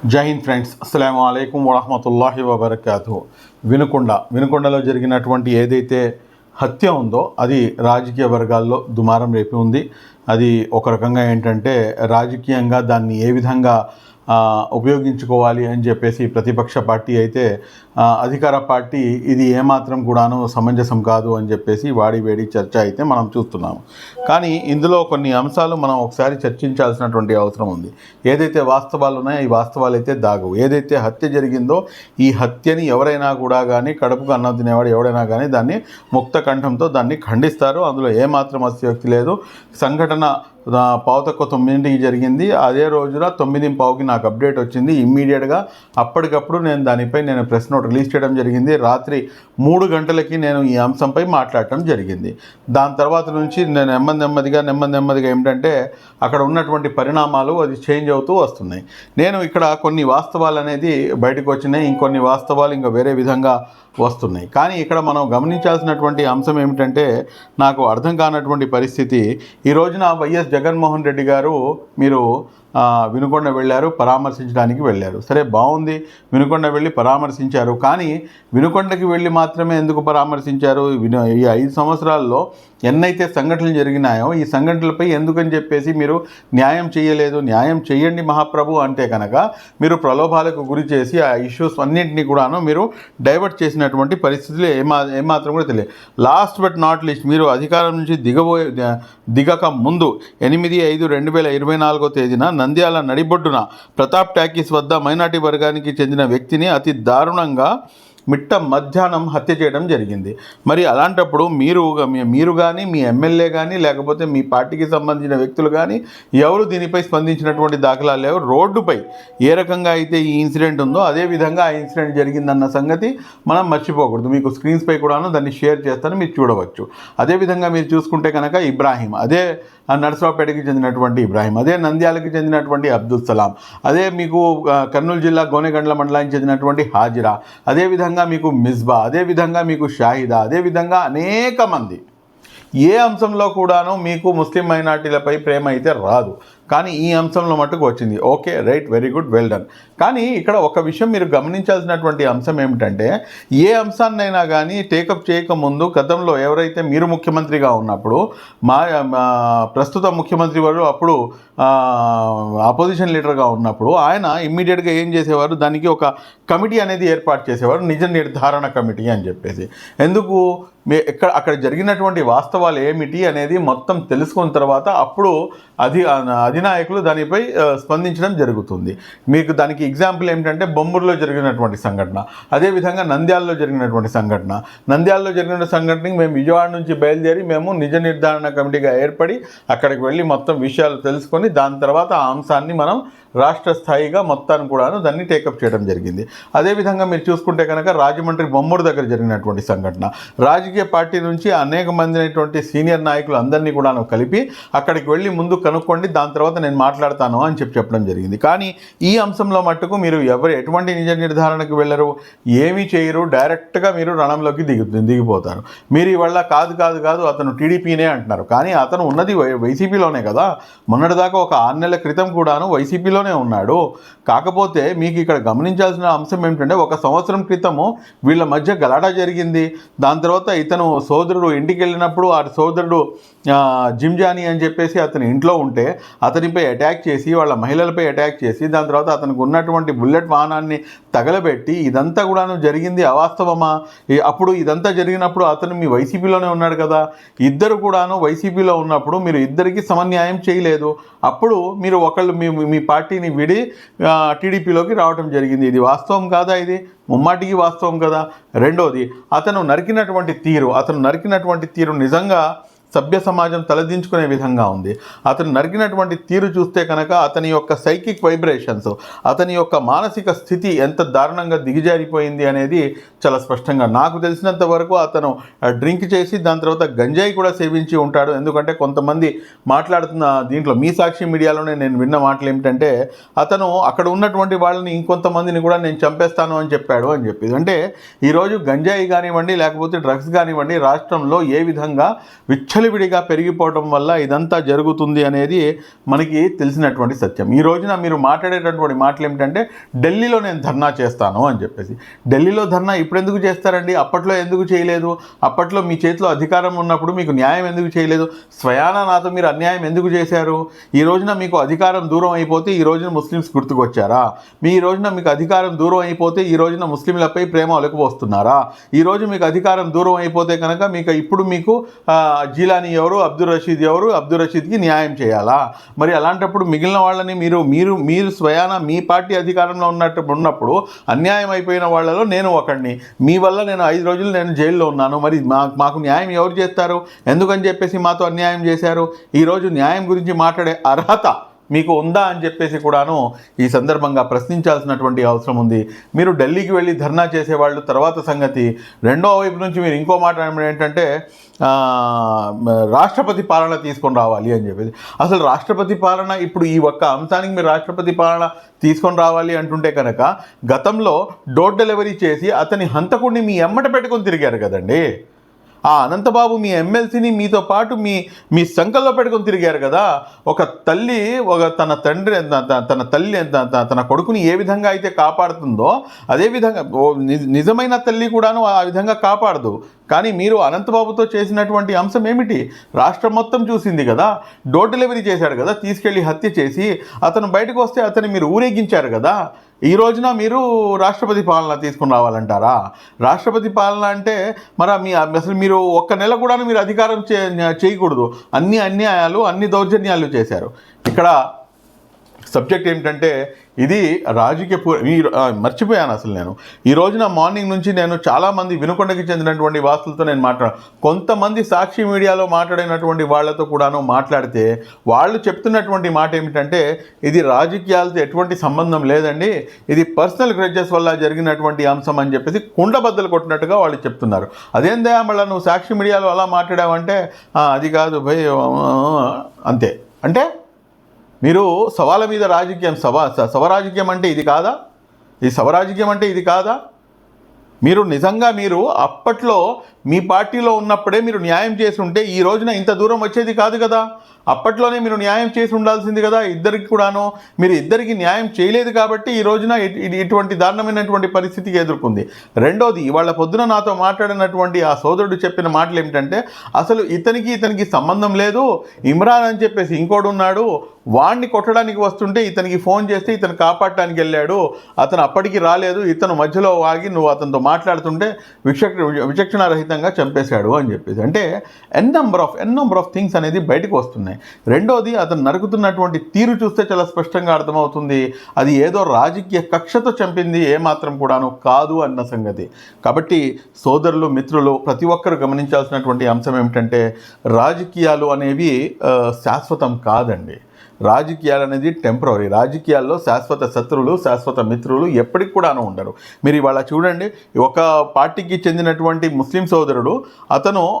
జై హింద్ ఫ్రెండ్స్ అస్సలం అయికం వరహమతుల్లాహి వబర్కాతు వినుకొండ వినుకొండలో జరిగినటువంటి ఏదైతే హత్య ఉందో అది రాజకీయ వర్గాల్లో దుమారం రేపి ఉంది. అది ఒక రకంగా ఏంటంటే రాజకీయంగా దాన్ని ఏ విధంగా ఉపయోగించుకోవాలి అని చెప్పేసి ప్రతిపక్ష పార్టీ అయితే అధికార పార్టీ ఇది ఏమాత్రం కూడాను సమంజసం కాదు అని చెప్పేసి వాడి వేడి చర్చ అయితే మనం చూస్తున్నాము. కానీ ఇందులో కొన్ని అంశాలు మనం ఒకసారి చర్చించాల్సినటువంటి అవసరం ఉంది. ఏదైతే వాస్తవాలు ఉన్నాయో ఈ వాస్తవాలు అయితే దాగవు ఏదైతే హత్య జరిగిందో ఈ హత్యని ఎవరైనా కూడా కానీ కడుపుకు అన్నం తినేవాడు ఎవడైనా కానీ దాన్ని ముక్త కంఠంతో దాన్ని ఖండిస్తారు. అందులో ఏమాత్రం అస్యోక్తి లేదు. సంఘటన పావుతక్కువ తొమ్మిదింటికి జరిగింది. అదే రోజున తొమ్మిది పావుకి నాకు అప్డేట్ వచ్చింది. ఇమ్మీడియట్గా అప్పటికప్పుడు నేను దానిపై నేను ప్రెస్ నోట్ రిలీజ్ చేయడం జరిగింది. రాత్రి మూడు గంటలకి నేను ఈ అంశంపై మాట్లాడటం జరిగింది. దాని తర్వాత నుంచి నేను నెమ్మది నెమ్మదిగా నెమ్మది నెమ్మదిగా ఏమిటంటే అక్కడ ఉన్నటువంటి పరిణామాలు అది చేంజ్ అవుతూ వస్తున్నాయి. నేను ఇక్కడ కొన్ని వాస్తవాలు అనేది బయటకు వచ్చినాయి. ఇంకొన్ని వాస్తవాలు ఇంకా వేరే విధంగా వస్తున్నాయి. కానీ ఇక్కడ మనం గమనించాల్సినటువంటి అంశం ఏమిటంటే నాకు అర్థం కానటువంటి పరిస్థితి. ఈ రోజున వైఎస్ జగన్మోహన్ రెడ్డి గారు మీరు వినుకొండ వెళ్ళారు పరామర్శించడానికి వెళ్ళారు. సరే బాగుంది. వినుకొండ వెళ్ళి పరామర్శించారు. కానీ వినుకొండకి వెళ్ళి మాత్రమే ఎందుకు పరామర్శించారు? విను ఈ ఐదు సంవత్సరాల్లో ఎన్నైతే సంఘటనలు జరిగినాయో ఈ సంఘటనలపై ఎందుకని చెప్పేసి మీరు న్యాయం చేయలేదు న్యాయం చేయండి మహాప్రభు అంటే కనుక మీరు ప్రలోభాలకు గురి చేసి ఆ ఇష్యూస్ అన్నింటినీ కూడాను మీరు డైవర్ట్ చేసినటువంటి పరిస్థితులు ఏమా ఏమాత్రం కూడా తెలియదు లాస్ట్ బట్ నాట్ లీస్ట్ మీరు అధికారం నుంచి దిగబోయే దిగక ముందు ఎనిమిది ఐదు రెండు వేల ఇరవై నాలుగో తేదీన నంద్యాల నడిబొడ్డున ప్రతాప్ టాకీస్ వద్ద మైనార్టీ వర్గానికి చెందిన వ్యక్తిని అతి దారుణంగా మిట్ట మధ్యాహ్నం హత్య చేయడం జరిగింది. మరి అలాంటప్పుడు మీరు మీరు కానీ మీ ఎమ్మెల్యే కానీ లేకపోతే మీ పార్టీకి సంబంధించిన వ్యక్తులు కానీ ఎవరు దీనిపై స్పందించినటువంటి దాఖలాలు లేవు. రోడ్డుపై ఏ రకంగా అయితే ఈ ఇన్సిడెంట్ ఉందో అదే విధంగా ఆ ఇన్సిడెంట్ జరిగిందన్న సంగతి మనం మర్చిపోకూడదు. మీకు స్క్రీన్స్పై కూడాను దాన్ని షేర్ చేస్తాను మీరు చూడవచ్చు. అదేవిధంగా మీరు చూసుకుంటే కనుక ఇబ్రాహీం అదే ఆ నర్సరావుపేటకి చెందినటువంటి ఇబ్రాహీం అదే నంద్యాలకి చెందినటువంటి అబ్దుల్ సలాం అదే మీకు కర్నూలు జిల్లా గోనెగండ్ల మండలానికి చెందినటువంటి హాజిరా అదేవిధంగా మీకు మిస్బా అదేవిధంగా మీకు షాహిదా అదేవిధంగా అనేక మంది. ఏ అంశంలో కూడాను మీకు ముస్లిం మైనార్టీలపై ప్రేమ అయితే రాదు. కానీ ఈ అంశంలో మటుకు వచ్చింది. Okay right very good well done. కానీ ఇక్కడ ఒక విషయం మీరు గమనించాల్సినటువంటి అంశం ఏమిటంటే ఏ అంశాన్నైనా కానీ టేకప్ చేయకముందు గతంలో ఎవరైతే మీరు ముఖ్యమంత్రిగా ఉన్నప్పుడు మా ప్రస్తుత ముఖ్యమంత్రి వారు అప్పుడు అపోజిషన్ లీడర్గా ఉన్నప్పుడు ఆయన ఇమ్మీడియట్గా ఏం చేసేవారు? దానికి ఒక కమిటీ అనేది ఏర్పాటు చేసేవారు. నిజ నిర్ధారణ కమిటీ అని చెప్పేసి. ఎందుకు? మీ ఎక్కడ అక్కడ జరిగినటువంటి వాస్తవాలు ఏమిటి అనేది మొత్తం తెలుసుకున్న తర్వాత అప్పుడు అది అధినాయకులు దానిపై స్పందించడం జరుగుతుంది. మీకు దానికి ఎగ్జాంపుల్ ఏమిటంటే బొమ్మూరులో జరిగినటువంటి సంఘటన. అదేవిధంగా నంద్యాలలో జరిగినటువంటి సంఘటన. నంద్యాలలో జరిగిన సంఘటనకి మేము విజయవాడ నుంచి బయలుదేరి మేము నిజ నిర్ధారణ కమిటీగా ఏర్పడి అక్కడికి వెళ్ళి మొత్తం విషయాలు తెలుసుకొని దాని తర్వాత ఆ అంశాన్ని మనం రాష్ట్ర స్థాయిగా మొత్తాన్ని కూడాను దాన్ని టేకప్ చేయడం జరిగింది. అదేవిధంగా మీరు చూసుకుంటే కనుక రాజమండ్రి బొమ్మూరు దగ్గర జరిగినటువంటి సంఘటన. రాజకీయ పార్టీ నుంచి అనేక మంది సీనియర్ నాయకులు అందరినీ కూడాను కలిపి అక్కడికి వెళ్ళి ముందు కనుక్కోండి దాని తర్వాత నేను మాట్లాడతాను అని చెప్పి చెప్పడం జరిగింది. కానీ ఈ అంశంలో మట్టుకు మీరు ఎవరు ఎటువంటి నిజ నిర్ధారణకు వెళ్ళరు ఏమీ చేయరు డైరెక్ట్గా మీరు రణంలోకి దిగు దిగిపోతారు. మీరు ఇవాళ కాదు కాదు కాదు అతను టీడీపీనే అంటున్నారు. కానీ అతను ఉన్నది వై- వైసీపీలోనే కదా. మొన్నటిదాకా ఒక ఆరు నెలల క్రితం కూడాను వైసీపీలో చేస్తూనే ఉన్నాడు. కాకపోతే మీకు ఇక్కడ గమనించాల్సిన అంశం ఏమిటంటే ఒక సంవత్సరం క్రితము వీళ్ళ మధ్య గలాటా జరిగింది. దాని తర్వాత ఇతను సోదరుడు ఇంటికి వెళ్ళినప్పుడు ఆ సోదరుడు జిమ్జానీ అని చెప్పేసి అతని ఇంట్లో ఉంటే అతనిపై అటాక్ చేసి వాళ్ళ మహిళలపై అటాక్ చేసి దాని తర్వాత అతనికి ఉన్నటువంటి బుల్లెట్ వాహనాన్ని తగలబెట్టి ఇదంతా కూడాను జరిగింది అవాస్తవమా? అప్పుడు ఇదంతా జరిగినప్పుడు అతను మీ వైసీపీలోనే ఉన్నాడు కదా? ఇద్దరు కూడాను వైసీపీలో ఉన్నప్పుడు మీరు ఇద్దరికి సమన్యాయం చేయలేదు. అప్పుడు మీరు ఒకళ్ళు మీ మీ పార్టీని విడి టీడీపీలోకి రావడం జరిగింది. ఇది వాస్తవం కాదా ఇది? ముమ్మాటికి వాస్తవం కదా. రెండోది అతను నరికినటువంటి తీరు అతను నరికినటువంటి తీరు నిజంగా సభ్య సమాజం తలదించుకునే విధంగా ఉంది. అతను నరికినటువంటి తీరు చూస్తే కనుక అతని యొక్క సైకిక్ వైబ్రేషన్స్ అతని యొక్క మానసిక స్థితి ఎంత దారుణంగా దిగజారిపోయింది అనేది చాలా స్పష్టంగా నాకు తెలిసినంత వరకు అతను డ్రింక్ చేసి దాని తర్వాత గంజాయి కూడా సేవించి ఉంటాడు. ఎందుకంటే కొంతమంది మాట్లాడుతున్న దీంట్లో మీ సాక్షి మీడియాలోనే నేను విన్న మాటలు ఏమిటంటే అతను అక్కడ ఉన్నటువంటి వాళ్ళని ఇంకొంతమందిని కూడా నేను చంపేస్తాను అని చెప్పాడు అని చెప్పి అంటే ఈరోజు గంజాయి కానివ్వండి లేకపోతే డ్రగ్స్ కానివ్వండి రాష్ట్రంలో ఏ విధంగా విచ్చలి విచ్చలవిడిగా పెరిగిపోవడం వల్ల ఇదంతా జరుగుతుంది అనేది మనకి తెలిసినటువంటి సత్యం. ఈ రోజున మీరు మాట్లాడేటటువంటి మాటలు ఏమిటంటే ఢిల్లీలో నేను ధర్నా చేస్తాను అని చెప్పేసి. ఢిల్లీలో ధర్నా ఇప్పుడు ఎందుకు చేస్తారండి? అప్పట్లో ఎందుకు చేయలేదు? అప్పట్లో మీ చేతిలో అధికారం ఉన్నప్పుడు మీకు న్యాయం ఎందుకు చేయలేదు? స్వయాన నాతో మీరు అన్యాయం ఎందుకు చేశారు? ఈ రోజున మీకు అధికారం దూరం అయిపోతే ఈ రోజున ముస్లిమ్స్ గుర్తుకొచ్చారా? మీ రోజున మీకు అధికారం దూరం అయిపోతే ఈ రోజున ముస్లింలపై ప్రేమ ఒలకపోస్తున్నారా ఈ రోజు మీకు అధికారం దూరం అయిపోతే కనుక మీకు ఇప్పుడు మీకు జీ జీలానీ ఎవరు అబ్దుల్ రషీద్ ఎవరు అబ్దుల్ రషీద్కి న్యాయం చేయాలా? మరి అలాంటప్పుడు మిగిలిన వాళ్ళని మీరు మీరు మీరు స్వయాన మీ పార్టీ అధికారంలో ఉన్నట్టు ఉన్నప్పుడు అన్యాయం అయిపోయిన వాళ్ళలో నేను ఒకడిని మీ వల్ల నేను ఐదు రోజులు నేను జైల్లో ఉన్నాను. మరి మా మాకు న్యాయం ఎవరు చేస్తారు? ఎందుకని చెప్పేసి మాతో అన్యాయం చేశారు? ఈరోజు న్యాయం గురించి మాట్లాడే అర్హత మీకు ఉందా అని చెప్పేసి కూడాను ఈ సందర్భంగా ప్రశ్నించాల్సినటువంటి అవసరం ఉంది. మీరు ఢిల్లీకి వెళ్ళి ధర్నా చేసేవాళ్ళు తర్వాత సంగతి. రెండో వైపు నుంచి మీరు ఇంకో మాట ఏంటంటే రాష్ట్రపతి పాలన తీసుకొని రావాలి అని చెప్పేసి. అసలు రాష్ట్రపతి పాలన ఇప్పుడు ఈ ఒక్క అంశానికి మీరు రాష్ట్రపతి పాలన తీసుకొని రావాలి అంటుంటే కనుక గతంలో డోర్ డెలివరీ చేసి అతని హంతకుడిని మీ ఎమ్మట పెట్టుకొని తిరిగారు కదండి. ఆ అనంతబాబు మీ ఎమ్మెల్సీని మీతో పాటు మీ మీ సంకల్లో పెట్టుకొని తిరిగారు కదా. ఒక తల్లి ఒక తన తండ్రి తన తల్లి త- తన కొడుకుని ఏ విధంగా అయితే కాపాడుతుందో అదే విధంగా ఓ నిజమైన తల్లి కూడాను ఆ విధంగా కాపాడదు. కానీ మీరు అనంతబాబుతో చేసినటువంటి అంశం ఏమిటి? రాష్ట్రం మొత్తం చూసింది కదా. డోర్ డెలివరీ చేశాడు కదా. తీసుకెళ్ళి హత్య చేసి అతను బయటకు వస్తే అతన్ని మీరు ఊరేగించారు కదా. ఈ రోజున మీరు రాష్ట్రపతి పాలన తీసుకుని రావాలంటారా? రాష్ట్రపతి పాలన అంటే మరి మీ అసలు మీరు ఒక్క నెల కూడా మీరు అధికారం చే చేయకూడదు. అన్ని అన్యాయాలు అన్ని దౌర్జన్యాలు చేశారు. ఇక్కడ సబ్జెక్ట్ ఏమిటంటే ఇది రాజకీయ ఈ మర్చిపోయాను అసలు నేను. ఈ రోజున మార్నింగ్ నుంచి నేను చాలామంది వినుకొండకి చెందినటువంటి వాసులతో నేను మాట్లాడ కొంతమంది సాక్షి మీడియాలో మాట్లాడినటువంటి వాళ్ళతో కూడాను మాట్లాడితే వాళ్ళు చెప్తున్నటువంటి మాట ఏమిటంటే ఇది రాజకీయాలతో ఎటువంటి సంబంధం లేదండి. ఇది పర్సనల్ గ్రెడ్జెస్ వల్ల జరిగినటువంటి అంశం అని చెప్పేసి కుండబద్దలు కొట్టినట్టుగా వాళ్ళు చెప్తున్నారు. అదేందా మళ్ళీ నువ్వు సాక్షి మీడియాలో అలా మాట్లాడావంటే అది కాదు భయ్ అంతే. అంటే మీరు సవాల మీద రాజకీయం సవా సవరాజకీయం అంటే ఇది కాదా? ఈ సవరాజకీయం అంటే ఇది కాదా? మీరు నిజంగా మీరు అప్పట్లో మీ పార్టీలో ఉన్నప్పుడే మీరు న్యాయం చేసి ఉంటే ఈ రోజున ఇంత దూరం వచ్చేది కాదు కదా. అప్పట్లోనే మీరు న్యాయం చేసి ఉండాల్సింది కదా ఇద్దరికి కూడాను. మీరు ఇద్దరికి న్యాయం చేయలేదు కాబట్టి ఈ రోజున ఇటువంటి దారుణమైనటువంటి పరిస్థితికి ఎదుర్కొంది. రెండోది ఇవాళ పొద్దున నాతో మాట్లాడినటువంటి ఆ సోదరుడు చెప్పిన మాటలు ఏమిటంటే అసలు ఇతనికి ఇతనికి సంబంధం లేదు ఇమ్రాన్ అని చెప్పేసి ఇంకోడు ఉన్నాడు వాణ్ణి కొట్టడానికి వస్తుంటే ఇతనికి ఫోన్ చేస్తే ఇతను కాపాడటానికి వెళ్ళాడు అతను అప్పటికి రాలేదు ఇతను మధ్యలో ఆగి నువ్వు అతనితో మాట్లాడుతుంటే విచక్ష విచక్షణారహితంగా చంపేశాడు అని చెప్పేసి. అంటే N number of N number of things అనేది బయటకు వస్తున్నాయి. రెండోది అతను నరుకుతున్నటువంటి తీరు చూస్తే చాలా స్పష్టంగా అర్థమవుతుంది. అది ఏదో రాజకీయ కక్షతో చంపింది ఏమాత్రం కూడాను కాదు అన్న సంగతి. కాబట్టి సోదరులు మిత్రులు ప్రతి ఒక్కరు గమనించాల్సినటువంటి అంశం ఏమిటంటే రాజకీయాలు అనేవి శాశ్వతం కాదండి. రాజకీయాలు అనేది టెంపరీ రాజకీయాల్లో శాశ్వత శత్రువులు శాశ్వత మిత్రులు ఎప్పటికి కూడాను ఉండరు. మీరు ఇవాళ చూడండి ఒక పార్టీకి చెందినటువంటి ముస్లిం సోదరుడు అతను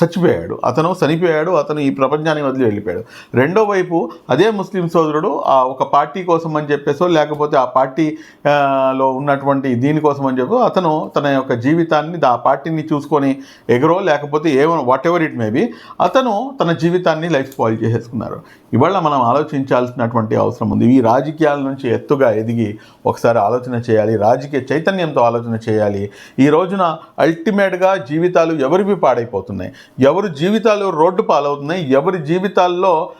చచ్చిపోయాడు. అతను చనిపోయాడు అతను ఈ ప్రపంచాన్ని వదిలి వెళ్ళిపోయాడు. రెండో వైపు అదే ముస్లిం సోదరుడు ఆ ఒక పార్టీ కోసం అని చెప్పేసో లేకపోతే ఆ పార్టీ లో ఉన్నటువంటి దీనికోసం అని చెప్పి అతను తన యొక్క జీవితాన్ని ఆ పార్టీని చూసుకొని ఎగరో లేకపోతే ఏమో whatever it may be అతను తన జీవితాన్ని లైఫ్ స్పాయిల్ చేసుకున్నారు. ఇవాళ మనం ఆలోచించాల్సినటువంటి అవసరం ఉంది. ఈ రాజకీయాల నుంచి ఎత్తుగా ఎదిగి ఒకసారి ఆలోచన చేయాలి. రాజకీయ చైతన్యంతో ఆలోచన చేయాలి. ఈ రోజున అల్టిమేట్గా జీవితాలు ఎవరివి పాడైపోతున్నాయి? ఎవరి జీవితాలు రోడ్డు పాలవుతున్నాయి? ఎవరి జీవితాల్లో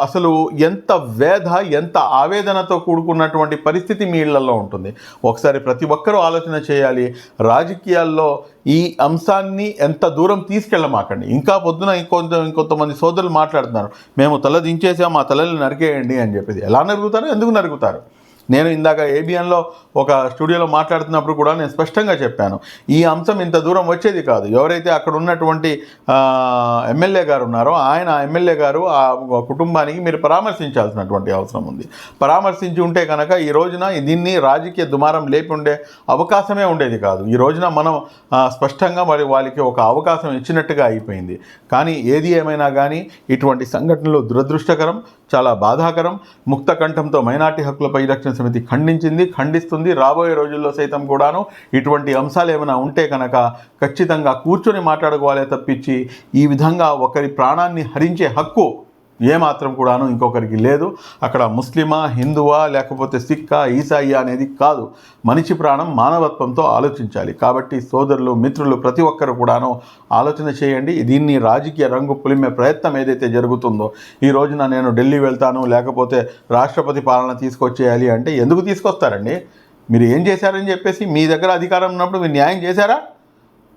అసలు ఎంత వేధ ఎంత ఆవేదనతో కూడుకున్నటువంటి పరిస్థితి మీ ఇళ్ళలో ఉంటుంది. ఒకసారి ప్రతి ఒక్కరూ ఆలోచన చేయాలి. రాజకీయాల్లో ఈ అంశాన్ని ఎంత దూరం తీసుకెళ్ళమాకండి. ఇంకా పొద్దున ఇంకొంత ఇంకొంతమంది సోదరులు మాట్లాడుతున్నారు. మేము తల దించేసాం మా తలలు నరికేయండి అని చెప్పేది ఎలా నరుగుతారు? ఎందుకు నరుగుతారు? నేను ఇందాక ఏబిఎన్లో ఒక స్టూడియోలో మాట్లాడుతున్నప్పుడు కూడా నేను స్పష్టంగా చెప్పాను. ఈ అంశం ఇంత దూరం వచ్చేది కాదు. ఎవరైతే అక్కడ ఉన్నటువంటి ఎమ్మెల్యే గారు ఉన్నారో ఆయన ఎమ్మెల్యే గారు ఆ కుటుంబానికి మీరు పరామర్శించాల్సినటువంటి అవసరం ఉంది. పరామర్శించి ఉంటే కనుక ఈ రోజున దీన్ని రాజకీయ దుమారం లేపి ఉండే అవకాశమే ఉండేది కాదు. ఈ రోజున మనం స్పష్టంగా మరి వాళ్ళకి ఒక అవకాశం ఇచ్చినట్టుగా అయిపోయింది. కానీ ఏది ఏమైనా కానీ ఇటువంటి సంఘటనలు దురదృష్టకరం. చాలా బాధాకరం. ముక్త కంఠంతో మైనార్టీ హక్కుల పరిరక్షణ సమితి ఖండించింది ఖండిస్తుంది. రాబోయే రోజుల్లో సైతం కూడాను ఇటువంటి అంశాలు ఏమైనా ఉంటే కనుక ఖచ్చితంగా కూర్చొని మాట్లాడుకోవాలే తప్పించి ఈ విధంగా ఒకరి ప్రాణాన్ని హరించే హక్కు ఏమాత్రం కూడాను ఇంకొకరికి లేదు. అక్కడ ముస్లిమా హిందువా లేకపోతే సిక్కా ఈసాయి అనేది కాదు. మనిషి ప్రాణం మానవత్వంతో ఆలోచించాలి. కాబట్టి సోదరులు మిత్రులు ప్రతి ఒక్కరు కూడాను ఆలోచన చేయండి. దీన్ని రాజకీయ రంగు పులిమే ప్రయత్నం ఏదైతే జరుగుతుందో ఈ రోజున నేను ఢిల్లీ వెళ్తాను లేకపోతే రాష్ట్రపతి పాలన తీసుకొచ్చేయాలి అంటే ఎందుకు తీసుకొస్తారండి? మీరు ఏం చేశారని చెప్పేసి మీ దగ్గర అధికారం ఉన్నప్పుడు మీరు న్యాయం చేశారా?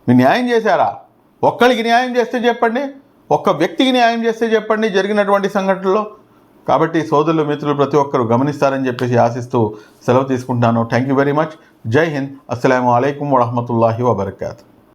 మీరు న్యాయం చేశారా? ఒక్కరికి న్యాయం చేస్తే చెప్పండి. ఒక్క వ్యక్తికి న్యాయం చేస్తే చెప్పండి జరిగినటువంటి సంఘటనలో. కాబట్టి సోదరులు మిత్రులు ప్రతి ఒక్కరు గమనిస్తారని చెప్పేసి ఆశిస్తూ సెలవు తీసుకుంటున్నాను థ్యాంక్ యూ వెరీ మచ్ జై హింద్. అస్సలం అయికం వరహమతుల్లాహి వబర్కాతు.